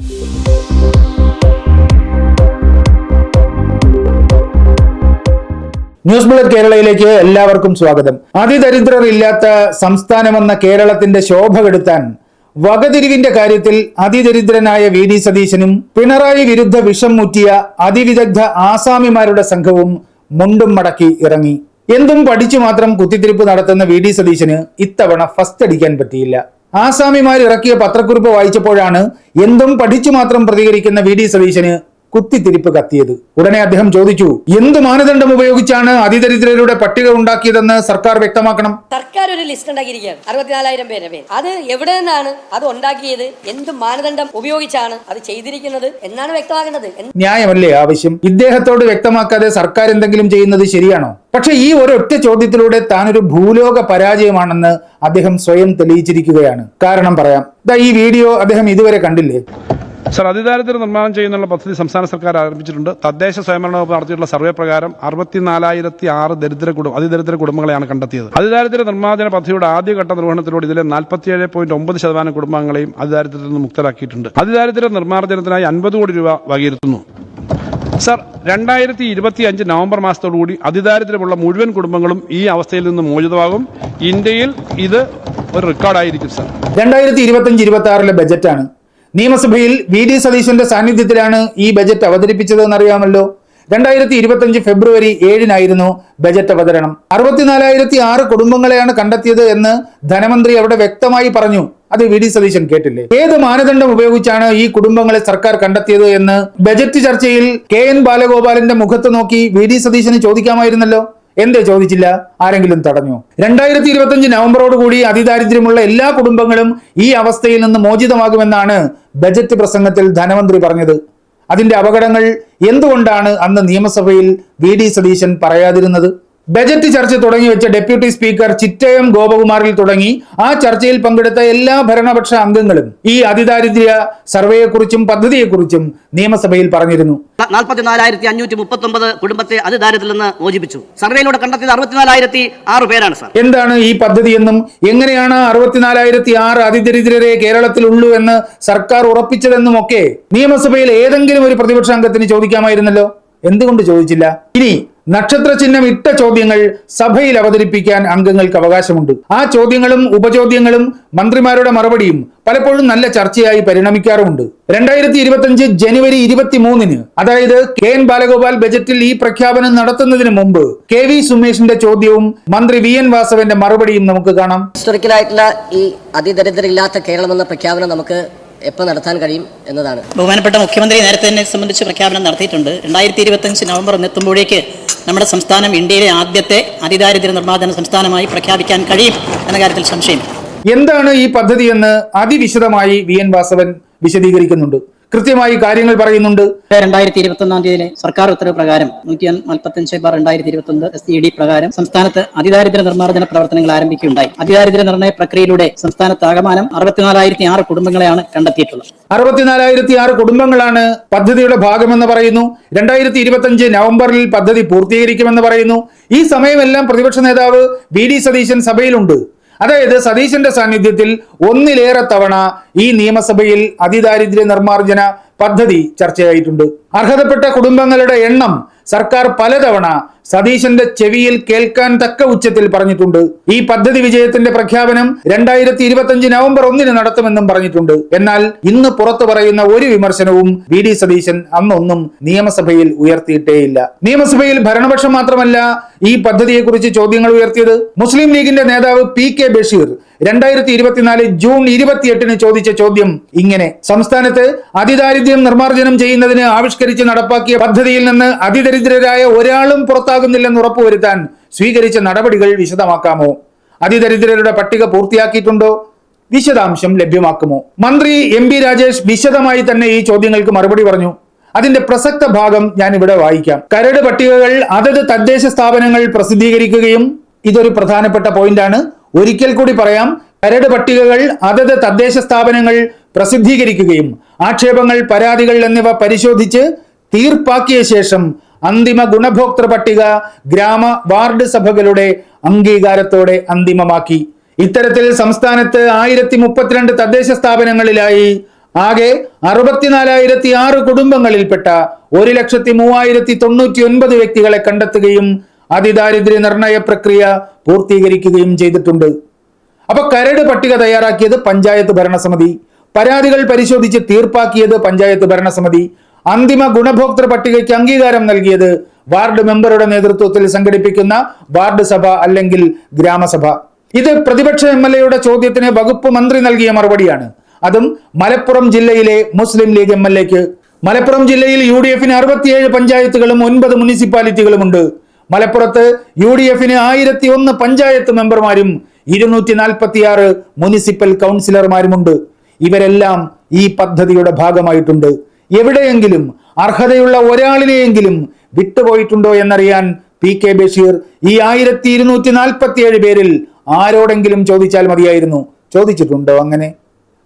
News bullet കേരളയിലേക്ക് എല്ലാവർക്കും സ്വാഗതം. അതിദരിദ്രർ ഇല്ലാത്ത സംസ്ഥാനമെന്ന കേരളത്തിന്റെ ശോഭ കെടുത്താൻ വകതിരിവിന്റെ കാര്യത്തിൽ അതിദരിദ്രനായ വി ഡി സതീശനും പിണറായി വിരുദ്ധ വിഷം മുറ്റിയ അതിവിദഗ്ധ ആസാമിമാരുടെ സംഘവും മുണ്ടും മടക്കി ഇറങ്ങി. എന്തും പഠിച്ചു മാത്രം കുത്തിത്തിരിപ്പ് നടത്തുന്ന വി ഡി സതീശന് ഇത്തവണ ഫസ്റ്റ് അടിക്കാൻ പറ്റിയില്ല. ആസാമിമാർ ഇറക്കിയ പത്രക്കുറിപ്പ് വായിച്ചപ്പോഴാണ് എന്തും പഠിച്ചു മാത്രം പ്രതികരിക്കുന്ന വി ഡി സതീശന് കുത്തിത്തിരിപ്പ് കത്തിയത്. ഉടനെ അദ്ദേഹം ചോദിച്ചു എന്ത് മാനദണ്ഡം ഉപയോഗിച്ചാണ് അതിദരിദ്രരുടെ പട്ടിക ഉണ്ടാക്കിയതെന്ന് സർക്കാർ വ്യക്തമാക്കണം? സർക്കാർ ഒരു ലിസ്റ്റ് ഉണ്ടാക്കിയിരിക്കുകയാണ്. അറുപത്തിനാലായിരം പേരെ പേര് അത് എവിടെ നിന്നാണ് അത് ഉണ്ടാക്കിയത്? എന്ത് മാനദണ്ഡം ഉപയോഗിച്ചാണ് അത് ചെയ്തിരിക്കുന്നത് എന്നാണ് വ്യക്തമാക്കേണ്ടത്. ന്യായമല്ലേ ആവശ്യം? ഇദ്ദേഹത്തോട് വ്യക്തമാക്കാതെ സർക്കാർ എന്തെങ്കിലും ചെയ്യുന്നത് ശരിയാണോ? പക്ഷെ ഈ ഒരൊറ്റ ചോദ്യത്തിലൂടെ താനൊരു ഭൂലോക പരാജയമാണെന്ന് അദ്ദേഹം സ്വയം തെളിയിച്ചിരിക്കുകയാണ്. കാരണം പറയാം. ഈ വീഡിയോ അദ്ദേഹം ഇതുവരെ കണ്ടില്ലേ? സർ അതിദാരിദ്ര്യ നിർമ്മാണം ചെയ്യുന്നുള്ള പദ്ധതി സംസ്ഥാന സർക്കാർ ആരംഭിച്ചിട്ടുണ്ട്. തദ്ദേശ സ്വയംഭരണ വകുപ്പ് നടത്തിയിട്ടുള്ള സർവേ പ്രകാരം അറുപത്തിനാലായിരത്തി ആറ് ദരിദ്ര കുടുംബ അതിദരിദ്ര കുടുംബങ്ങളെയാണ് കണ്ടെത്തിയത്. അതിദാരിദ്ര്യ നിർമ്മാർജന പദ്ധതിയുടെ ആദ്യഘട്ട നിർവഹണത്തിലൂടെ ഇതിലെ നാൽപ്പത്തിയേഴ് പോയിന്റ് ഒമ്പത് ശതമാനം കുടുംബങ്ങളെയും അതിദാരിദ്ര്യത്തിൽ നിന്ന് മുക്തരാക്കിയിട്ടുണ്ട്. അതിദാരിദ്ര്യ നിർമ്മാർജനത്തിനായി അൻപത് കോടി രൂപ വകയിരുത്തുന്നു. സർ രണ്ടായിരത്തി ഇരുപത്തി അഞ്ച് നവംബർ മാസത്തോടുകൂടി അതിദാരിദ്ര്യമുള്ള മുഴുവൻ കുടുംബങ്ങളും ഈ അവസ്ഥയിൽ നിന്ന് മോചിതമാകും. ഇന്ത്യയിൽ ഇത് ഒരു റെക്കോർഡായിരിക്കും സർ. രണ്ടായിരത്തി ഇരുപത്തി ഇരുപത്തി ആറിലെ ബജറ്റാണ് നിയമസഭയിൽ വി ഡി സതീശന്റെ സാന്നിധ്യത്തിലാണ് ഈ ബജറ്റ് അവതരിപ്പിച്ചതെന്ന് അറിയാമല്ലോ രണ്ടായിരത്തി ഇരുപത്തി അഞ്ച് ഫെബ്രുവരി ഏഴിനായിരുന്നു ബജറ്റ് അവതരണം. അറുപത്തിനാലായിരത്തി ആറ് കുടുംബങ്ങളെയാണ് കണ്ടെത്തിയത് എന്ന് ധനമന്ത്രി അവിടെ വ്യക്തമായി പറഞ്ഞു. അത് വി ഡി സതീശൻ കേട്ടില്ലേ? ഏത് മാനദണ്ഡം ഉപയോഗിച്ചാണ് ഈ കുടുംബങ്ങളെ സർക്കാർ കണ്ടെത്തിയത് എന്ന് ബജറ്റ് ചർച്ചയിൽ കെ എൻ ബാലഗോപാലിന്റെ മുഖത്ത് നോക്കി വി ഡി സതീശന് ചോദിക്കാമായിരുന്നല്ലോ. എന്തേ ചോദിച്ചില്ല? ആരെങ്കിലും തടഞ്ഞു? രണ്ടായിരത്തി നവംബറോട് കൂടി അതിദാരിദ്ര്യമുള്ള എല്ലാ കുടുംബങ്ങളും ഈ അവസ്ഥയിൽ നിന്ന് മോചിതമാകുമെന്നാണ് ബജറ്റ് പ്രസംഗത്തിൽ ധനമന്ത്രി പറഞ്ഞത്. അതിന്റെ അപകടങ്ങൾ എന്തുകൊണ്ടാണ് അന്ന് നിയമസഭയിൽ വി ഡി സതീശൻ പറയാതിരുന്നത്? ബജറ്റ് ചർച്ച തുടങ്ങി വെച്ച ഡെപ്യൂട്ടി സ്പീക്കർ ചിറ്റയം ഗോപകുമാറിൽ തുടങ്ങി. ആ ചർച്ചയിൽ പങ്കെടുത്ത എല്ലാ ഭരണപക്ഷ അംഗങ്ങളും ഈ അതിദാരിദ്ര്യ സർവേയെക്കുറിച്ചും പദ്ധതിയെക്കുറിച്ചും നിയമസഭയിൽ പറഞ്ഞിരുന്നു. നാൽപ്പത്തിനാലായിരത്തി അഞ്ഞൂറ്റി മുപ്പത്തി ഒമ്പത് കുടുംബത്തെ അതിദാരിദ്ര്യത്തിൽ നിന്ന് മോചിപ്പിച്ചു. സർവേയിലൂടെ കണ്ടെത്തിയത് അറുപത്തിനാലായിരത്തി ആറ് പേരാണ് സാർ. എന്താണ് ഈ പദ്ധതിയെന്നും എങ്ങനെയാണ് അറുപത്തിനാലായിരത്തി ആറ് അതിദരിദ്രരെ കേരളത്തിൽ ഉള്ളൂ എന്ന് സർക്കാർ ഉറപ്പിച്ചതെന്നും ഒക്കെ നിയമസഭയിൽ ഏതെങ്കിലും ഒരു പ്രതിപക്ഷ അംഗത്തിന് ചോദിക്കാമായിരുന്നല്ലോ? എന്തുകൊണ്ട് ചോദിച്ചില്ല? ഇനി നക്ഷത്ര ചിഹ്നം ഇട്ട ചോദ്യങ്ങൾ സഭയിൽ അവതരിപ്പിക്കാൻ അംഗങ്ങൾക്ക് അവകാശമുണ്ട്. ആ ചോദ്യങ്ങളും ഉപചോദ്യങ്ങളും മന്ത്രിമാരുടെ മറുപടിയും പലപ്പോഴും നല്ല ചർച്ചയായി പരിണമിക്കാറുമുണ്ട്. രണ്ടായിരത്തി ഇരുപത്തിയഞ്ച് ജനുവരി ഇരുപത്തി മൂന്നിന് അതായത് കെ എൻ ബാലഗോപാൽ ബജറ്റിൽ ഈ പ്രഖ്യാപനം നടത്തുന്നതിന് മുമ്പ് കെ വി സുമേഷിന്റെ ചോദ്യവും മന്ത്രി വി എൻ വാസവന്റെ മറുപടിയും നമുക്ക് കാണാം. ഹിസ്റ്റോറിക്കലായിട്ടുള്ള ഈ അതിദരിദ്രമില്ലാത്ത കേരളം എന്ന പ്രഖ്യാപനം നമുക്ക് എപ്പോൾ നടത്താൻ കഴിയും എന്നതാണ്. ബഹുമാനപ്പെട്ട മുഖ്യമന്ത്രി നേരത്തെ തന്നെ സംബന്ധിച്ച് പ്രഖ്യാപനം നടത്തിയിട്ടുണ്ട്. രണ്ടായിരത്തി ഇരുപത്തഞ്ച് നവംബർ എത്തുമ്പോഴേക്ക് നമ്മുടെ സംസ്ഥാനം ഇന്ത്യയിലെ ആദ്യത്തെ അതിദാരിദ്ര്യ നിർമ്മാർജന സംസ്ഥാനമായി പ്രഖ്യാപിക്കാൻ കഴിയും എന്ന കാര്യത്തിൽ സംശയം. എന്താണ് ഈ പദ്ധതി എന്ന് അതിവിശദമായി വി എൻ വാസവൻ വിശദീകരിക്കുന്നുണ്ട്. കൃത്യമായി കാര്യങ്ങൾ പറയുന്നുണ്ട്. രണ്ടായിരത്തി ഇരുപത്തി ഒന്നാം തീയതിയിലെ സർക്കാർ ഉത്തരവ് പ്രകാരം നൂറ്റി നാൽപ്പത്തഞ്ച് ബാർ രണ്ടായിരത്തി ഇരുപത്തി ഒന്ന് എസ് ഇ ഡി പ്രകാരം സംസ്ഥാനത്ത് അതിദാരിദ്ര്യ നിർമ്മാർജന പ്രവർത്തനങ്ങൾ ആരംഭിക്കുകയുണ്ടായി. അതിദാരിദ്ര്യ നിർണയ പ്രക്രിയയിലൂടെ സംസ്ഥാനത്ത് ആകമാനം അറുപത്തിനാലായിരത്തി ആറ് കുടുംബങ്ങളെയാണ് കണ്ടെത്തിയിട്ടുള്ളത്. അറുപത്തിനാലായിരത്തി ആറ് കുടുംബങ്ങളാണ് പദ്ധതിയുടെ ഭാഗമെന്ന് പറയുന്നു. രണ്ടായിരത്തി ഇരുപത്തിയഞ്ച് നവംബറിൽ പദ്ധതി പൂർത്തീകരിക്കുമെന്ന് പറയുന്നു. ഈ സമയമെല്ലാം പ്രതിപക്ഷ നേതാവ് വി ഡി സതീശൻ സഭയിലുണ്ട്. അതായത് സതീശന്റെ സാന്നിധ്യത്തിൽ ഒന്നിലേറെ തവണ ഈ നിയമസഭയിൽ അതിദാരിദ്ര്യ നിർമ്മാർജന പദ്ധതി ചർച്ചയായിട്ടുണ്ട്. അർഹതപ്പെട്ട കുടുംബങ്ങളുടെ എണ്ണം സർക്കാർ പലതവണ സതീശന്റെ ചെവിയിൽ കേൾക്കാൻ തക്ക ഉച്ചത്തിൽ പറഞ്ഞിട്ടുണ്ട്. ഈ പദ്ധതി വിജയത്തിന്റെ പ്രഖ്യാപനം രണ്ടായിരത്തി ഇരുപത്തിയഞ്ച് നവംബർ ഒന്നിന് നടത്തുമെന്നും പറഞ്ഞിട്ടുണ്ട്. എന്നാൽ ഇന്ന് പുറത്തു പറയുന്ന ഒരു വിമർശനവും വി ഡി സതീശൻ അന്നൊന്നും നിയമസഭയിൽ ഉയർത്തിയിട്ടേയില്ല. നിയമസഭയിൽ ഭരണപക്ഷം മാത്രമല്ല ഈ പദ്ധതിയെക്കുറിച്ച് ചോദ്യങ്ങൾ ഉയർത്തിയത്. മുസ്ലിം ലീഗിന്റെ നേതാവ് പി കെ ബഷീർ രണ്ടായിരത്തി ഇരുപത്തിനാല് ജൂൺ ഇരുപത്തിയെട്ടിന് ചോദിച്ച ചോദ്യം ഇങ്ങനെ. സംസ്ഥാനത്ത് അതിദാരിദ്ര്യം നിർമ്മാർജനം ചെയ്യുന്നതിന് ആവിഷ്കരിച്ച് നടപ്പാക്കിയ പദ്ധതിയിൽ നിന്ന് അതിദരിദ്രരായ ഒരാളും പുറത്താകുന്നില്ലെന്ന് ഉറപ്പുവരുത്താൻ സ്വീകരിച്ച നടപടികൾ വിശദമാക്കാമോ? അതിദരിദ്രരുടെ പട്ടിക പൂർത്തിയാക്കിയിട്ടുണ്ടോ? വിശദാംശം ലഭ്യമാക്കുമോ? മന്ത്രി എം പി രാജേഷ് വിശദമായി തന്നെ ഈ ചോദ്യങ്ങൾക്ക് മറുപടി പറഞ്ഞു. അതിന്റെ പ്രസക്ത ഭാഗം ഞാൻ ഇവിടെ വായിക്കാം. കരട് പട്ടികകൾ അതത് തദ്ദേശ സ്ഥാപനങ്ങൾ പ്രസിദ്ധീകരിക്കുകയും ഇതൊരു പ്രധാനപ്പെട്ട പോയിന്റാണ്. ഒരിക്കൽ കൂടി പറയാം കരട് പട്ടികകൾ അതത് തദ്ദേശ സ്ഥാപനങ്ങൾ പ്രസിദ്ധീകരിക്കുകയും ആക്ഷേപങ്ങൾ പരാതികൾ എന്നിവ പരിശോധിച്ച് തീർപ്പാക്കിയ ശേഷം അന്തിമ ഗുണഭോക്തൃ പട്ടിക ഗ്രാമ വാർഡ് സഭകളുടെ അംഗീകാരത്തോടെ അന്തിമമാക്കി. ഇത്തരത്തിൽ സംസ്ഥാനത്ത് ആയിരത്തി മുപ്പത്തിരണ്ട് തദ്ദേശ സ്ഥാപനങ്ങളിലായി ആകെ അറുപത്തിനാലായിരത്തി ആറ് കുടുംബങ്ങളിൽപ്പെട്ട ഒരു ലക്ഷത്തി മൂവായിരത്തി തൊണ്ണൂറ്റി ഒൻപത് വ്യക്തികളെ കണ്ടെത്തുകയും അതിദാരിദ്ര്യ നിർണയ പ്രക്രിയ പൂർത്തീകരിക്കുകയും ചെയ്തിട്ടുണ്ട്. അപ്പൊ കരട് പട്ടിക തയ്യാറാക്കിയത് പഞ്ചായത്ത് ഭരണസമിതി. പരാതികൾ പരിശോധിച്ച് തീർപ്പാക്കിയത് പഞ്ചായത്ത് ഭരണസമിതി. അന്തിമ ഗുണഭോക്തൃ പട്ടികയ്ക്ക് അംഗീകാരം നൽകിയത് വാർഡ് മെമ്പറുടെ നേതൃത്വത്തിൽ സംഘടിപ്പിക്കുന്ന വാർഡ് സഭ അല്ലെങ്കിൽ ഗ്രാമസഭ. ഇത് പ്രതിപക്ഷ എം എൽ എയുടെ ചോദ്യത്തിന് വകുപ്പ് മന്ത്രി നൽകിയ മറുപടിയാണ്. അതും മലപ്പുറം ജില്ലയിലെ മുസ്ലിം ലീഗ് എം എൽ എക്ക്. മലപ്പുറം ജില്ലയിൽ യു ഡി എഫിന് അറുപത്തിയേഴ് പഞ്ചായത്തുകളും ഒൻപത് മുനിസിപ്പാലിറ്റികളുമുണ്ട്. മലപ്പുറത്ത് യു ഡി എഫിന് ആയിരത്തി ഒന്ന് പഞ്ചായത്ത് മെമ്പർമാരും ഇരുന്നൂറ്റി നാൽപ്പത്തിയാറ് മുനിസിപ്പൽ കൗൺസിലർമാരുമുണ്ട്. ഇവരെല്ലാം ഈ പദ്ധതിയുടെ ഭാഗമായിട്ടുണ്ട്. എവിടെയെങ്കിലും അർഹതയുള്ള ഒരാളിനെയെങ്കിലും വിട്ടുപോയിട്ടുണ്ടോ എന്നറിയാൻ പി കെ ബഷീർ ഈ ആയിരത്തി ഇരുന്നൂറ്റി നാൽപ്പത്തി ഏഴ് പേരിൽ ആരോടെങ്കിലും ചോദിച്ചാൽ മതിയായിരുന്നു. ചോദിച്ചിട്ടുണ്ടോ അങ്ങനെ?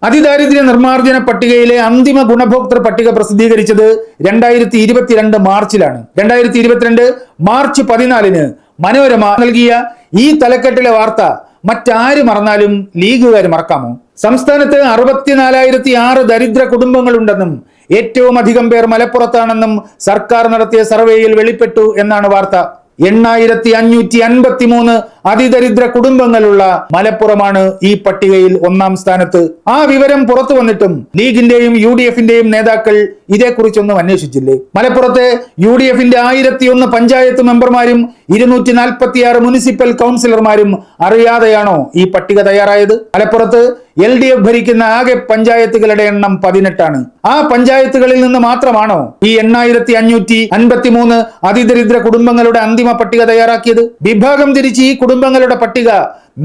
അതിദാരിദ്ര്യ നിർമ്മാർജന പട്ടികയിലെ അന്തിമ ഗുണഭോക്തൃ പട്ടിക പ്രസിദ്ധീകരിച്ചത് രണ്ടായിരത്തി ഇരുപത്തിരണ്ട് മാർച്ചിലാണ്. രണ്ടായിരത്തി ഇരുപത്തിരണ്ട് മാർച്ച് പതിനാലിന് മനോരമ നൽകിയ ഈ തലക്കെട്ടിലെ വാർത്ത മറ്റാര് മറന്നാലും ലീഗുകാർ മറക്കാമോ? സംസ്ഥാനത്ത് അറുപത്തിനാലായിരത്തി ആറ് ദരിദ്ര കുടുംബങ്ങളുണ്ടെന്നും ഏറ്റവും അധികം പേർ മലപ്പുറത്താണെന്നും സർക്കാർ നടത്തിയ സർവേയിൽ വെളിപ്പെട്ടു എന്നാണ് വാർത്ത. എണ്ണായിരത്തി അഞ്ഞൂറ്റി അൻപത്തി മൂന്ന് അതിദരിദ്ര കുടുംബങ്ങളുള്ള മലപ്പുറമാണ് ഈ പട്ടികയിൽ ഒന്നാം സ്ഥാനത്ത്. ആ വിവരം പുറത്തു വന്നിട്ടും ലീഗിന്റെയും യു ഡി എഫിന്റെയും നേതാക്കൾ ഇതേക്കുറിച്ചൊന്നും അന്വേഷിച്ചില്ലേ? മലപ്പുറത്തെ യു ഡി എഫിന്റെ ആയിരത്തി ഒന്ന് പഞ്ചായത്ത് മെമ്പർമാരും ഇരുന്നൂറ്റി നാൽപ്പത്തിയാറ് മുനിസിപ്പൽ കൗൺസിലർമാരും അറിയാതെയാണോ ഈ പട്ടിക തയ്യാറായത്? മലപ്പുറത്ത് എൽ ഡി എഫ് ഭരിക്കുന്ന ആകെ പഞ്ചായത്തുകളുടെ എണ്ണം പതിനെട്ടാണ്. ആ പഞ്ചായത്തുകളിൽ നിന്ന് മാത്രമാണോ ഈ എണ്ണായിരത്തി അഞ്ഞൂറ്റി അൻപത്തി മൂന്ന് അതിദരിദ്ര കുടുംബങ്ങളുടെ അന്തിമ പട്ടിക തയ്യാറാക്കിയത്? വിഭാഗം തിരിച്ച് ഈ കുടുംബങ്ങളുടെ പട്ടിക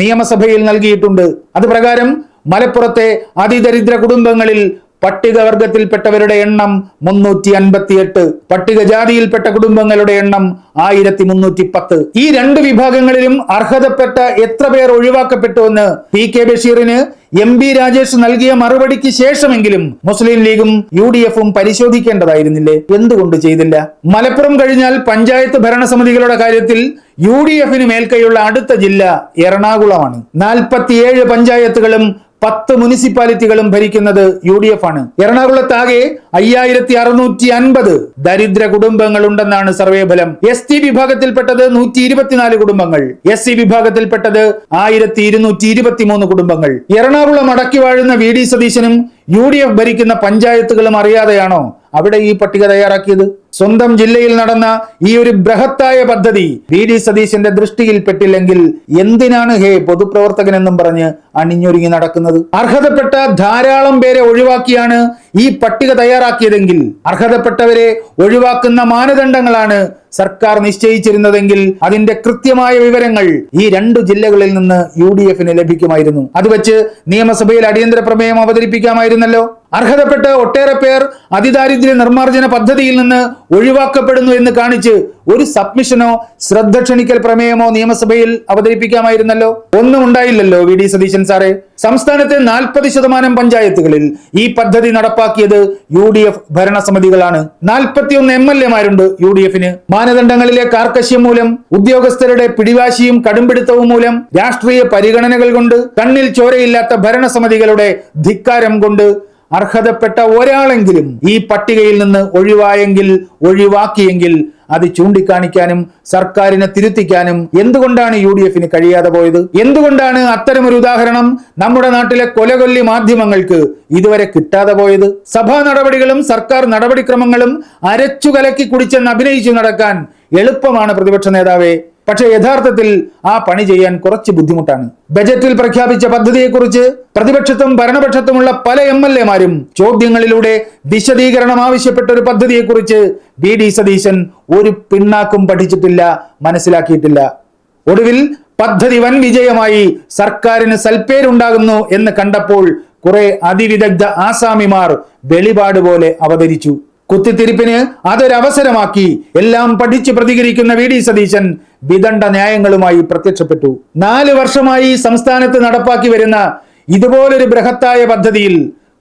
നിയമസഭയിൽ നൽകിയിട്ടുണ്ട്. അതുപ്രകാരം മലപ്പുറത്തെ അതിദരിദ്ര കുടുംബങ്ങളിൽ പട്ടികവർഗത്തിൽപ്പെട്ടവരുടെ എണ്ണം മുന്നൂറ്റി അൻപത്തിയെട്ട് പട്ടികജാതിയിൽപ്പെട്ട കുടുംബങ്ങളുടെ എണ്ണം ആയിരത്തി മുന്നൂറ്റി പത്ത് ഈ രണ്ട് വിഭാഗങ്ങളിലും അർഹതപ്പെട്ട എത്ര പേർ ഒഴിവാക്കപ്പെട്ടു എന്ന് പി കെ ബഷീറിന് എം ബി രാജേഷ് നൽകിയ മറുപടിക്ക് ശേഷമെങ്കിലും മുസ്ലിം ലീഗും യു ഡി എഫും പരിശോധിക്കേണ്ടതായിരുന്നില്ലേ? എന്തുകൊണ്ട് ചെയ്തില്ല? മലപ്പുറം കഴിഞ്ഞാൽ പഞ്ചായത്ത് ഭരണസമിതികളുടെ കാര്യത്തിൽ യു ഡി എഫിന് മേൽക്കൈയുള്ള അടുത്ത ജില്ല എറണാകുളമാണ്. നാൽപ്പത്തിയേഴ് പഞ്ചായത്തുകളും പത്ത് മുനിസിപ്പാലിറ്റികളും ഭരിക്കുന്നത് യു ഡി എഫ് ആണ്. എറണാകുളത്താകെ അയ്യായിരത്തി അറുന്നൂറ്റി അൻപത് ദരിദ്ര കുടുംബങ്ങൾ ഉണ്ടെന്നാണ് സർവേ ഫലം. എസ് ടി വിഭാഗത്തിൽപ്പെട്ടത് നൂറ്റി ഇരുപത്തിനാല് കുടുംബങ്ങൾ. എസ് സി വിഭാഗത്തിൽപ്പെട്ടത് ആയിരത്തി ഇരുന്നൂറ്റി ഇരുപത്തിമൂന്ന് കുടുംബങ്ങൾ. എറണാകുളം അടക്കി വാഴുന്ന വി ഡി സതീശനും യു ഡി എഫ് ഭരിക്കുന്ന പഞ്ചായത്തുകളും അറിയാതെയാണോ അവിടെ ഈ പട്ടിക തയ്യാറാക്കിയത്? സ്വന്തം ജില്ലയിൽ നടന്ന ഈ ഒരു ബൃഹത്തായ പദ്ധതി വി ഡി സതീശന്റെ ദൃഷ്ടിയിൽപ്പെട്ടില്ലെങ്കിൽ എന്തിനാണ് ഹേ പൊതുപ്രവർത്തകൻ എന്നും പറഞ്ഞ് അണിഞ്ഞൊരുങ്ങി നടക്കുന്നത്? അർഹതപ്പെട്ട ധാരാളം പേരെ ഒഴിവാക്കിയാണ് ഈ പട്ടിക തയ്യാറാക്കിയതെങ്കിൽ അർഹതപ്പെട്ടവരെ ഒഴിവാക്കുന്ന മാനദണ്ഡങ്ങളാണ് സർക്കാർ നിശ്ചയിച്ചിരുന്നതെങ്കിൽ അതിന്റെ കൃത്യമായ വിവരങ്ങൾ ഈ രണ്ടു ജില്ലകളിൽ നിന്ന് യു ഡി എഫിന് ലഭിക്കുമായിരുന്നു. അത് വെച്ച് നിയമസഭയിൽ അടിയന്തര പ്രമേയം അവതരിപ്പിക്കാമായിരുന്നല്ലോ. അർഹതപ്പെട്ട ഒട്ടേറെ പേർ അതിദാരിദ്ര്യ നിർമ്മാർജന പദ്ധതിയിൽ നിന്ന് ഒഴിവാക്കപ്പെടുന്നു എന്ന് കാണിച്ച് ഒരു സബ്മിഷനോ ശ്രദ്ധ ക്ഷണിക്കൽ പ്രമേയമോ നിയമസഭയിൽ അവതരിപ്പിക്കാമായിരുന്നല്ലോ. ഒന്നും ഉണ്ടായില്ലല്ലോ വി ഡി സതീശൻ സാറേ. സംസ്ഥാനത്തെ നാൽപ്പത് ശതമാനം പഞ്ചായത്തുകളിൽ ഈ പദ്ധതി നടപ്പാക്കിയത് യു ഡി എഫ് ഭരണസമിതികളാണ്. നാൽപ്പത്തിയൊന്ന് എം എൽ എമാരുണ്ട് യു ഡി എഫിന്. മാനദണ്ഡങ്ങളിലെ കാർക്കശ്യം മൂലം ഉദ്യോഗസ്ഥരുടെ പിടിവാശിയും കടുംപിടുത്തവും മൂലം രാഷ്ട്രീയ പരിഗണനകൾ കൊണ്ട് കണ്ണിൽ ചോരയില്ലാത്ത ഭരണസമിതികളുടെ ധിക്കാരം കൊണ്ട് അർഹതപ്പെട്ട ഒരാളെങ്കിലും ഈ പട്ടികയിൽ നിന്ന് ഒഴിവായെങ്കിൽ ഒഴിവാക്കിയെങ്കിൽ അത് ചൂണ്ടിക്കാണിക്കാനും സർക്കാരിനെ തിരുത്തിക്കാനും എന്തുകൊണ്ടാണ് യു ഡി എഫിന് കഴിയാതെ പോയത്? എന്തുകൊണ്ടാണ് അത്തരമൊരു ഉദാഹരണം നമ്മുടെ നാട്ടിലെ കൊലകൊല്ലി മാധ്യമങ്ങൾക്ക് ഇതുവരെ കിട്ടാതെ പോയത്? സഭാ നടപടികളും സർക്കാർ നടപടിക്രമങ്ങളും അരച്ചു കലക്കി കുടിച്ചെന്ന് അഭിനയിച്ചു നടക്കാൻ എളുപ്പമാണ് പ്രതിപക്ഷ നേതാവേ. പക്ഷെ യഥാർത്ഥത്തിൽ ആ പണി ചെയ്യാൻ കുറച്ച് ബുദ്ധിമുട്ടാണ്. ബജറ്റിൽ പ്രഖ്യാപിച്ച പദ്ധതിയെക്കുറിച്ച് പ്രതിപക്ഷത്തും ഭരണപക്ഷത്തുമുള്ള പല എം എൽ എമാരും ചോദ്യങ്ങളിലൂടെ വിശദീകരണം ആവശ്യപ്പെട്ട ഒരു പദ്ധതിയെക്കുറിച്ച് വി ഡി സതീശൻ ഒരു പിണ്ണാക്കും പഠിച്ചിട്ടില്ല മനസ്സിലാക്കിയിട്ടില്ല. ഒടുവിൽ പദ്ധതി വൻ വിജയമായി സർക്കാരിന് സൽപ്പേരുണ്ടാകുന്നു എന്ന് കണ്ടപ്പോൾ കുറെ അതിവിദഗ്ധ ആസാമിമാർ വെളിപാട് പോലെ അവതരിച്ചു. കുത്തിത്തിരിപ്പിന് അതൊരവസരമാക്കി എല്ലാം പഠിച്ച് പ്രതികരിക്കുന്ന വി ഡി സതീശൻ വിദണ്ഡ ന്യായങ്ങളുമായി പ്രത്യക്ഷപ്പെട്ടു. നാല് വർഷമായി സംസ്ഥാനത്ത് നടപ്പാക്കി വരുന്ന ഇതുപോലൊരു ബൃഹത്തായ പദ്ധതിയിൽ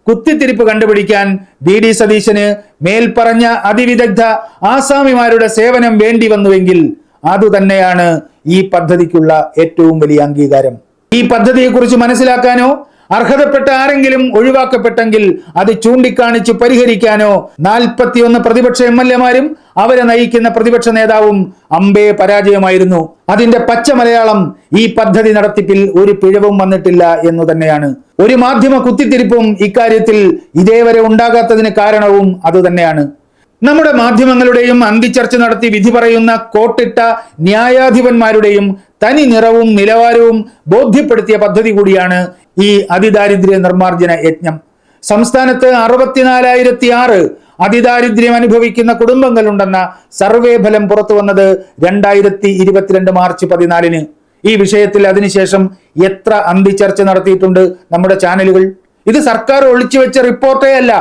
കുത്തിത്തിരിപ്പ് കണ്ടുപിടിക്കാൻ വി ഡി സതീശന് മേൽപ്പറഞ്ഞ അതിവിദഗ്ധ ആസാമിമാരുടെ സേവനം വേണ്ടി വന്നുവെങ്കിൽ അതുതന്നെയാണ് ഈ പദ്ധതിക്കുള്ള ഏറ്റവും വലിയ അംഗീകാരം. ഈ പദ്ധതിയെക്കുറിച്ച് മനസ്സിലാക്കാനോ അർഹതപ്പെട്ട ആരെങ്കിലും ഒഴിവാക്കപ്പെട്ടെങ്കിൽ അത് ചൂണ്ടിക്കാണിച്ച് പരിഹരിക്കാനോ നാൽപ്പത്തിയൊന്ന് പ്രതിപക്ഷ എം എൽ എമാരും അവരെ നയിക്കുന്ന പ്രതിപക്ഷ നേതാവും അമ്പേ പരാജയമായിരുന്നു. അതിന്റെ പച്ച മലയാളം ഈ പദ്ധതി നടത്തിപ്പിൽ ഒരു പിഴവും വന്നിട്ടില്ല എന്നു തന്നെയാണ്. ഒരു മാധ്യമ കുത്തിത്തിരിപ്പും ഇക്കാര്യത്തിൽ ഇതേവരെ ഉണ്ടാകാത്തതിന് കാരണവും അതുതന്നെയാണ് നമ്മുടെ മാധ്യമങ്ങളുടെയും അന്തിച്ചർച്ച നടത്തി വിധി പറയുന്ന കോട്ടിട്ട ന്യായാധിപന്മാരുടെയും തനി നിറവും നിലവാരവും ബോധ്യപ്പെടുത്തിയ പദ്ധതി കൂടിയാണ് ഈ അതിദാരിദ്ര്യ നിർമ്മാർജന യജ്ഞം. സംസ്ഥാനത്ത് അറുപത്തിനാലായിരത്തി ആറ് അതിദാരിദ്ര്യം അനുഭവിക്കുന്ന കുടുംബങ്ങളുണ്ടെന്ന സർവേ ഫലം പുറത്തു വന്നത് രണ്ടായിരത്തി ഇരുപത്തിരണ്ട് മാർച്ച് പതിനാലിന്. ഈ വിഷയത്തിൽ അതിനുശേഷം എത്ര അന്തിച്ചർച്ച നടത്തിയിട്ടുണ്ട് നമ്മുടെ ചാനലുകൾ? ഇത് സർക്കാർ ഒളിച്ചു വെച്ച റിപ്പോർട്ടേ അല്ല.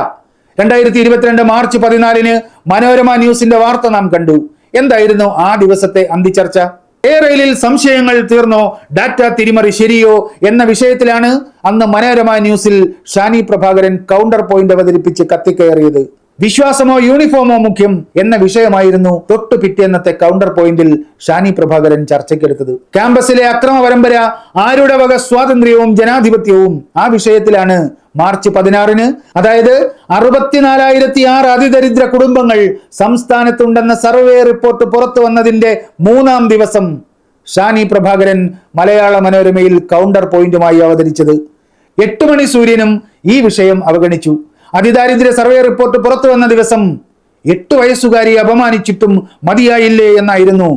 രണ്ടായിരത്തി ഇരുപത്തിരണ്ട് മാർച്ച് പതിനാലിന് മനോരമ ന്യൂസിന്റെ വാർത്ത നാം കണ്ടു. എന്തായിരുന്നു ആ ദിവസത്തെ അന്തിച്ചർച്ച എയറെയിലിൽ സംശയങ്ങൾ തീർന്നോ? ഡാറ്റ തിരിമറി ശരിയോ? എന്ന വിഷയത്തിലാണ് അന്ന് മനോരമ ന്യൂസിൽ ഷാനി പ്രഭാകരൻ കൗണ്ടർ പോയിന്റ് അവതരിപ്പിച്ച് കത്തിക്കയറിയത്. വിശ്വാസമോ യൂണിഫോമോ മുഖ്യം എന്ന വിഷയമായിരുന്നു തൊട്ടു പിറ്റേന്നത്തെ കൗണ്ടർ പോയിന്റിൽ ഷാനി പ്രഭാകരൻ ചർച്ചയ്ക്കെടുത്തത്. ക്യാമ്പസിലെ അക്രമ പരമ്പര ആരുടെ വക സ്വാതന്ത്ര്യവും ജനാധിപത്യവും? ആ വിഷയത്തിലാണ് മാർച്ച് പതിനാറിന് അതായത് അറുപത്തിനാലായിരത്തി ആറ് അതിദരിദ്ര കുടുംബങ്ങൾ സംസ്ഥാനത്തുണ്ടെന്ന സർവേ റിപ്പോർട്ട് പുറത്തു വന്നതിന്റെ മൂന്നാം ദിവസം ഷാനി പ്രഭാകരൻ മലയാള മനോരമയിൽ കൗണ്ടർ പോയിന്റുമായി അവതരിച്ചത്. എട്ട് മണി സൂര്യനും ഈ വിഷയം അവഗണിച്ചു. അതിദാരിദ്ര്യ സർവേ റിപ്പോർട്ട് പുറത്തു വന്ന ദിവസം എട്ട് വയസ്സുകാരി അപമാനിച്ചിട്ടും മതിയായില്ലേ എന്നായിരുന്നു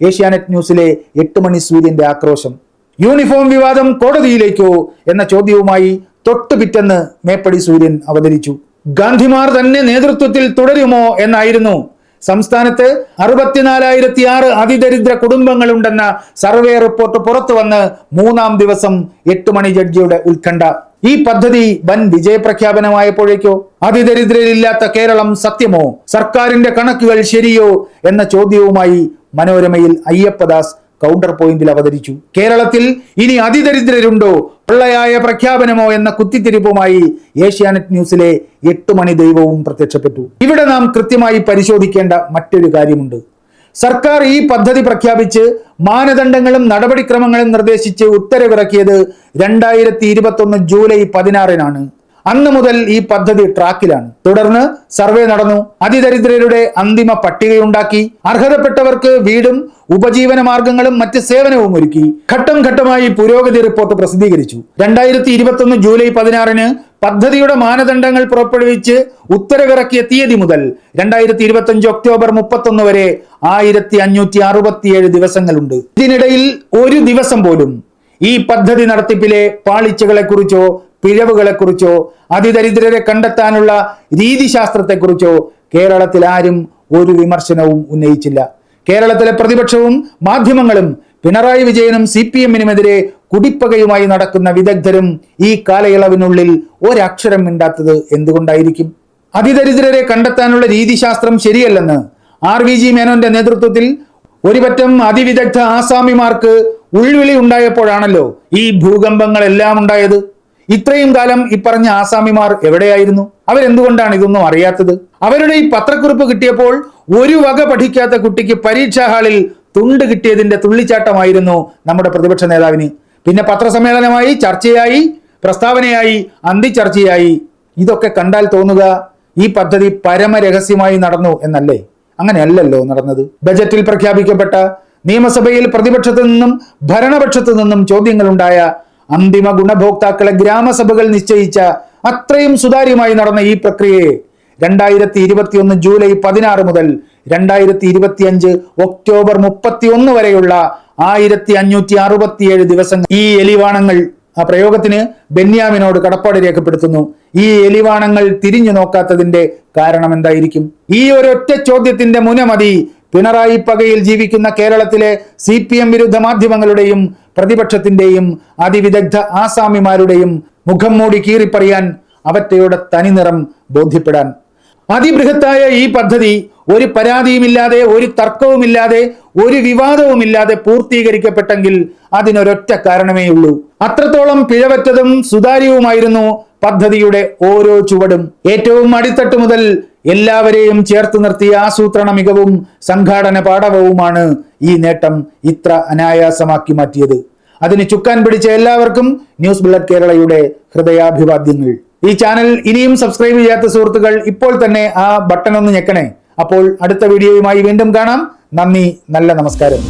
ഏഷ്യാനെറ്റ് ന്യൂസിലെ എട്ട് മണി സൂര്യന്റെ ആക്രോശം. യൂണിഫോം വിവാദം കോടതിയിലേക്കോ എന്ന ചോദ്യവുമായി തൊട്ടു പിറ്റെന്ന് മേപ്പടി സൂര്യൻ അവതരിച്ചു. ഗാന്ധിമാർ തന്നെ നേതൃത്വത്തിൽ തുടരുമോ എന്നായിരുന്നു സംസ്ഥാനത്ത് അറുപത്തിനാലായിരത്തി ആറ് അതിദരിദ്ര കുടുംബങ്ങളുണ്ടെന്ന സർവേ റിപ്പോർട്ട് പുറത്തു വന്ന് മൂന്നാം ദിവസം എട്ട് മണി ജഡ്ജിയുടെ ഉത്കണ്ഠ. ഈ പദ്ധതി വൻ വിജയപ്രഖ്യാപനമായപ്പോഴേക്കോ? അതിദരിദ്രരില്ലാത്ത കേരളം സത്യമോ? സർക്കാരിന്റെ കണക്കുകൾ ശരിയോ? എന്ന ചോദ്യവുമായി മനോരമയിൽ അയ്യപ്പദാസ് കൗണ്ടർ പോയിന്റിൽ അവതരിച്ചു. കേരളത്തിൽ ഇനി അതിദരിദ്രരുണ്ടോ? പൊള്ളയായ പ്രഖ്യാപനമോ എന്ന കുത്തിത്തിരിപ്പുമായി ഏഷ്യാനെറ്റ് ന്യൂസിലെ എട്ട് മണി ദൈവവും പ്രത്യക്ഷപ്പെട്ടു. ഇവിടെ നാം കൃത്യമായി പരിശോധിക്കേണ്ട മറ്റൊരു കാര്യമുണ്ട്. സർക്കാർ ഈ പദ്ധതി പ്രഖ്യാപിച്ച് മാനദണ്ഡങ്ങളും നടപടിക്രമങ്ങളും നിർദ്ദേശിച്ച് ഉത്തരവിറക്കിയത് രണ്ടായിരത്തി ഇരുപത്തൊന്ന് ജൂലൈ പതിനാറിനാണ്. അന്ന് മുതൽ ഈ പദ്ധതി ട്രാക്കിലാണ്. തുടർന്ന് സർവേ നടന്നു. അതിദരിദ്രരുടെ അന്തിമ പട്ടികയുണ്ടാക്കി. അർഹതപ്പെട്ടവർക്ക് വീടും ഉപജീവന മാർഗങ്ങളും മറ്റ് സേവനവും ഒരുക്കി ഘട്ടം ഘട്ടമായി പുരോഗതി റിപ്പോർട്ട് പ്രസിദ്ധീകരിച്ചു. രണ്ടായിരത്തി ഇരുപത്തൊന്ന് ജൂലൈ പതിനാറിന് പദ്ധതിയുടെ മാനദണ്ഡങ്ങൾ പുറപ്പെടുവിച്ച് ഉത്തരവിറക്കിയ തീയതി മുതൽ രണ്ടായിരത്തി ഇരുപത്തി ഒക്ടോബർ മുപ്പത്തൊന്ന് വരെ ആയിരത്തി അഞ്ഞൂറ്റി അറുപത്തിയേഴ് ദിവസങ്ങളുണ്ട്. ഇതിനിടയിൽ ഒരു ദിവസം പോലും ഈ പദ്ധതി നടത്തിപ്പിലെ പാളിച്ചകളെക്കുറിച്ചോ പിഴവുകളെക്കുറിച്ചോ അതിദരിദ്രരെ കണ്ടെത്താനുള്ള രീതിശാസ്ത്രത്തെക്കുറിച്ചോ കേരളത്തിൽ ആരും ഒരു വിമർശനവും ഉന്നയിച്ചില്ല. കേരളത്തിലെ പ്രതിപക്ഷവും മാധ്യമങ്ങളും പിണറായി വിജയനും സി പി എമ്മിനുമെതിരെ കുടിപ്പകയുമായി നടക്കുന്ന വിദഗ്ധരും ഈ കാലയളവിനുള്ളിൽ ഒരക്ഷരം മിണ്ടാത്തത് എന്തുകൊണ്ടായിരിക്കും? അതിദരിദ്രരെ കണ്ടെത്താനുള്ള രീതിശാസ്ത്രം ശരിയല്ലെന്ന് ആർ വി ജി മേനോന്റെ നേതൃത്വത്തിൽ ഒരുപറ്റം അതിവിദഗ്ധ ആസാമിമാർക്ക് ഉൾവിളി ഉണ്ടായപ്പോഴാണല്ലോ ഈ ഭൂകമ്പങ്ങളെല്ലാം ഉണ്ടായത്. ഇത്രയും കാലം ഇപ്പറഞ്ഞ ആസാമിമാർ എവിടെയായിരുന്നു? അവരെന്തുകൊണ്ടാണ് ഇതൊന്നും അറിയാത്തത്? അവരുടെ ഈ പത്രക്കുറിപ്പ് കിട്ടിയപ്പോൾ ഒരു വക പഠിക്കാത്ത കുട്ടിക്ക് പരീക്ഷാ ഹാളിൽ തുണ്ട് കിട്ടിയതിന്റെ തുള്ളിച്ചാട്ടമായിരുന്നു നമ്മുടെ പ്രതിപക്ഷ നേതാവിന്. പിന്നെ പത്രസമ്മേളനമായി ചർച്ചയായി പ്രസ്താവനയായി അന്തിച്ചർച്ചയായി ഇതൊക്കെ കണ്ടാൽ തോന്നുക ഈ പദ്ധതി പരമരഹസ്യമായി നടന്നു എന്നല്ലേ? അങ്ങനെയല്ലല്ലോ നടന്നത്. ബജറ്റിൽ പ്രഖ്യാപിക്കപ്പെട്ട നിയമസഭയിൽ പ്രതിപക്ഷത്തു നിന്നും ഭരണപക്ഷത്തു നിന്നും ചോദ്യങ്ങളുണ്ടായ അന്തിമ ഗുണഭോക്താക്കളെ ഗ്രാമസഭകൾ നിശ്ചയിച്ച അത്രയും സുതാര്യമായി നടന്ന ഈ പ്രക്രിയയെ രണ്ടായിരത്തി ഇരുപത്തി ഒന്ന് ജൂലൈ പതിനാറ് മുതൽ രണ്ടായിരത്തി ഇരുപത്തി അഞ്ച് ഒക്ടോബർ മുപ്പത്തി ഒന്ന് വരെയുള്ള ആയിരത്തി അഞ്ഞൂറ്റി അറുപത്തിയേഴ് ദിവസങ്ങൾ ഈ എലിവാണങ്ങൾ ആ പ്രയോഗത്തിന് ബെന്യാമിനോട് കടപ്പാട് രേഖപ്പെടുത്തുന്നു. ഈ എലിവാണങ്ങൾ തിരിഞ്ഞു നോക്കാത്തതിന്റെ കാരണം എന്തായിരിക്കും? ഈ ഒരൊറ്റ ചോദ്യത്തിന്റെ മുനമതി പിണറായി പകയിൽ ജീവിക്കുന്ന കേരളത്തിലെ സി പി എം വിരുദ്ധ മാധ്യമങ്ങളുടെയും പ്രതിപക്ഷത്തിന്റെയും അതിവിദഗ്ധ ആസാമിമാരുടെയും മുഖം മൂടി കീറിപ്പറിയാൻ അവറ്റയുടെ തനിനിറം ബോധ്യപ്പെടാൻ. അതിബൃഹത്തായ ഈ പദ്ധതി ഒരു പരാതിയുമില്ലാതെ ഒരു തർക്കവുമില്ലാതെ ഒരു വിവാദവുമില്ലാതെ പൂർത്തീകരിക്കപ്പെട്ടെങ്കിൽ അതിനൊരൊറ്റ കാരണമേ ഉള്ളൂ. അത്രത്തോളം പിഴവറ്റതും സുതാര്യവുമായിരുന്നു പദ്ധതിയുടെ ഓരോ ചുവടും. ഏറ്റവും അടിത്തട്ട് മുതൽ എല്ലാവരെയും ചേർത്ത് നിർത്തിയ ആസൂത്രണ മികവും സംഘാടന പാടവവുമാണ് ഈ നേട്ടം ഇത്ര അനായാസമാക്കി മാറ്റിയത്. അതിന് ചുക്കാൻ പിടിച്ച എല്ലാവർക്കും ന്യൂസ് ബുള്ളറ്റ് കേരളയുടെ ഹൃദയാഭിവാദ്യങ്ങൾ. ഈ ചാനൽ ഇനിയും സബ്സ്ക്രൈബ് ചെയ്യാത്ത സുഹൃത്തുക്കൾ ഇപ്പോൾ തന്നെ ആ ബട്ടൺ ഒന്ന് ഞെക്കണേ. അപ്പോൾ അടുത്ത വീഡിയോയുമായി വീണ്ടും കാണാം. നന്ദി നല്ല നമസ്കാരം.